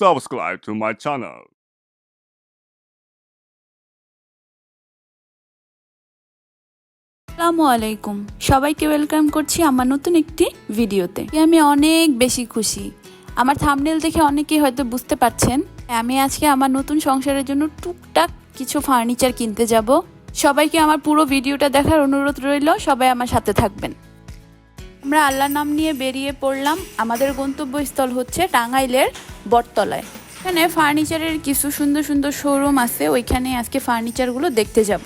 subscribe to my channel. আসসালামু আলাইকুম। সবাইকে ওয়েলকাম করছি আমার নতুন একটি ভিডিওতে। আমি অনেক বেশি খুশি। আমার থামনেল দেখে অনেকেই হয়তো বুঝতে পারছেন, আমি আজকে আমার নতুন সংসারের জন্য টুকটাক কিছু ফার্নিচার কিনতে যাব। সবাইকে আমার পুরো ভিডিওটা দেখার অনুরোধ রইল, সবাই আমার সাথে থাকবেন। আমরা আল্লাহর নাম নিয়ে বেরিয়ে পড়লাম। আমাদের গন্তব্যস্থল হচ্ছে টাঙ্গাইলের বটতলায়। এখানে ফার্নিচারের কিছু সুন্দর সুন্দর শোরুম আছে। ওইখানে আজকে ফার্নিচারগুলো দেখতে যাব।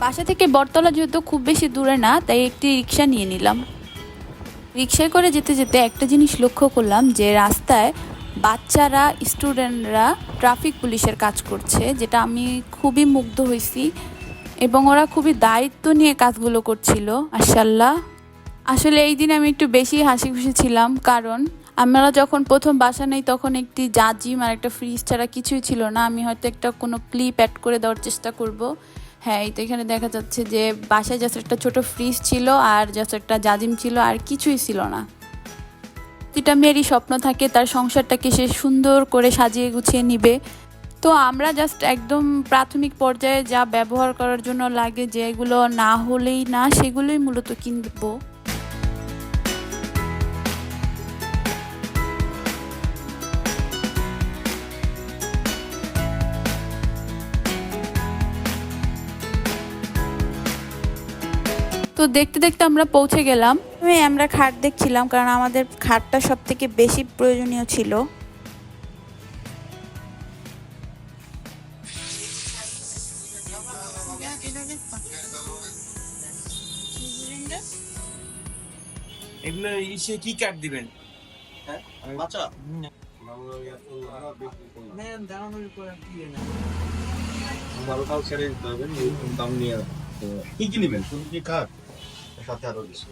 বাসা থেকে বটতলা যেহেতু খুব বেশি দূরে না, তাই একটি রিক্সা নিয়ে নিলাম। রিক্সায় করে যেতে যেতে একটা জিনিস লক্ষ্য করলাম যে রাস্তায় বাচ্চারা স্টুডেন্টরা ট্রাফিক পুলিশের কাজ করছে, যেটা আমি খুবই মুগ্ধ হয়েছি। এবং ওরা খুবই দায়িত্ব নিয়ে কাজগুলো করছিল আশাল্লাহ আসলে এই দিন আমি একটু বেশি হাসি খুশি ছিলাম, কারণ আমরা যখন প্রথম বাসা নেই তখন একটি জাজিম আর একটা ফ্রিজ ছাড়া কিছুই ছিল না। আমি হয়তো একটা কোনো ক্লিপ অ্যাড করে দেওয়ার চেষ্টা করব। হ্যাঁ এই তো এখানে দেখা যাচ্ছে যে বাসায় জাস্ট একটা ছোট ফ্রিজ ছিল আর জাস্ট একটা জাজিম ছিল আর কিছুই ছিল না। প্রতিটা মেয়েরই স্বপ্ন থাকে, তার সংসারটাকে সে সুন্দর করে সাজিয়ে গুছিয়ে নিবে। তো আমরা জাস্ট একদম প্রাথমিক পর্যায়ে যা ব্যবহার করার জন্য লাগে যেগুলো না হলেই না, সেগুলোই মূলত কিনবো। তো দেখতে দেখতে আমরা পৌঁছে গেলাম। আমি আমরা খাট দেখছিলাম, কারণ আমাদের খাটটা সব থেকে বেশি প্রয়োজনীয় ছিল। এগুলো ইসে কি কাট দিবেন? কি না ভালো কাল ছেড়ে দিতে হবে দাম নিয়ে কি কি নেবেন? শুধু কি কাঠ সাথে আরও কিছু।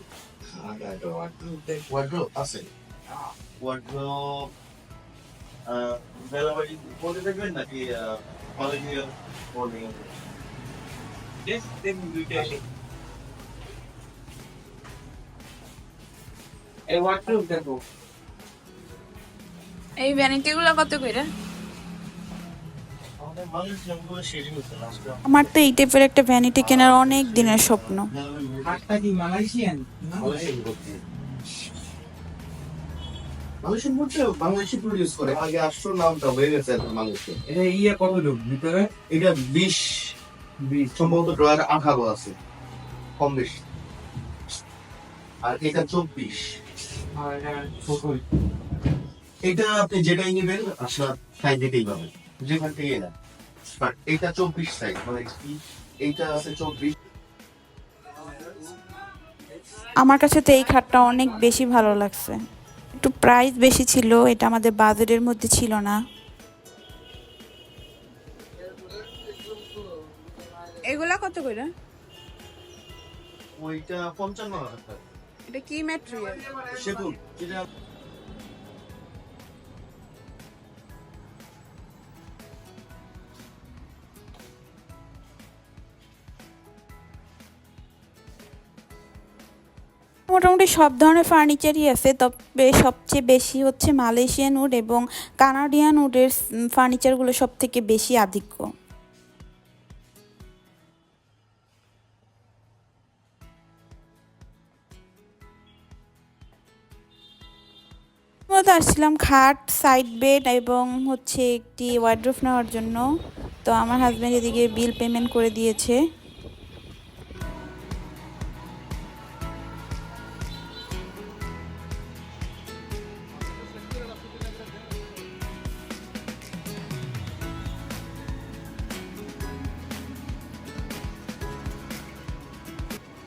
ওয়ার্ড্রোপ আছে। ওয়ার্ড্রোপ বেলাবাড়ি বলে দেখবেন নাকি কলেজে বলে দুইটা এই দেখো। এই কত আমার তো এই টাইপের একটা ভ্যানিটি কেনার অনেক দিনের স্বপ্ন। মানুষের মধ্যে বাংলাদেশি প্রডিউস করে। আগে আসছো নামটা হয়ে গেছে এখন মানুষের এটা ইয়ে কত লোক ভিতরে? এটা বিশ। সম্ভবত ড্রয়ার আঠারো আছে। কম বেশি। আর এটা চব্বিশ। এটা আপনি যেটাই নেবেন আপনার সাইজ দিতেই পাবেন যেখান থেকে না বাট এটা চব্বিশ সাইজ মানে এইটা আছে চব্বিশ। আমার কাছে তো এই খাটটা অনেক বেশি ভালো লাগছে। একটু প্রাইস বেশি ছিল এটা আমাদের বাজেটের মধ্যে ছিল না। এগুলা কত করে? ওইটা পঞ্চান্ন হাজার টাকা। এটা কি ম্যাটেরিয়াল যেটা মোটামুটি সব ধরনের ফার্নিচারই আছে তবে সবচেয়ে বেশি হচ্ছে মালয়েশিয়ান উড এবং কানাডিয়ান উডের ফার্নিচারগুলো সব থেকে বেশি আধিক্য। মূলত আসছিলাম খাট সাইড বেড এবং হচ্ছে একটি ওয়ার্ড্রোফ নেওয়ার জন্য। তো আমার হাজব্যান্ড এদিকে বিল পেমেন্ট করে দিয়েছে।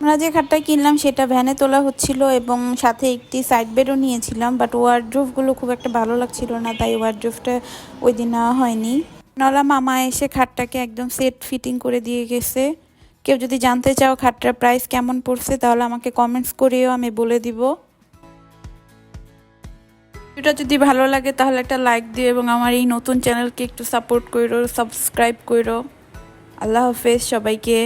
আমরা যে খাটটা কিনলাম সেটা ভ্যানে তোলা হচ্ছিল এবং সাথে একটি সাইড বেডও নিয়েছিলাম বাট ওয়ার্ড্রোফগুলো খুব একটা ভালো লাগছিল না, তাই ওয়ার্ড্রোফটা ওই দিন নেওয়া হয়নি। নলা মামা এসে খাটটাকে একদম সেট ফিটিং করে দিয়ে গেছে। কেউ যদি জানতে চাও খাটটার প্রাইস কেমন পড়ছে, তাহলে আমাকে কমেন্টস করেও আমি বলে দিব। ভিডিওটা যদি ভালো লাগে, তাহলে একটা লাইক দিও এবং আমার এই নতুন চ্যানেলকে একটু সাপোর্ট করো সাবস্ক্রাইব করো আল্লাহ হাফেজ সবাইকে।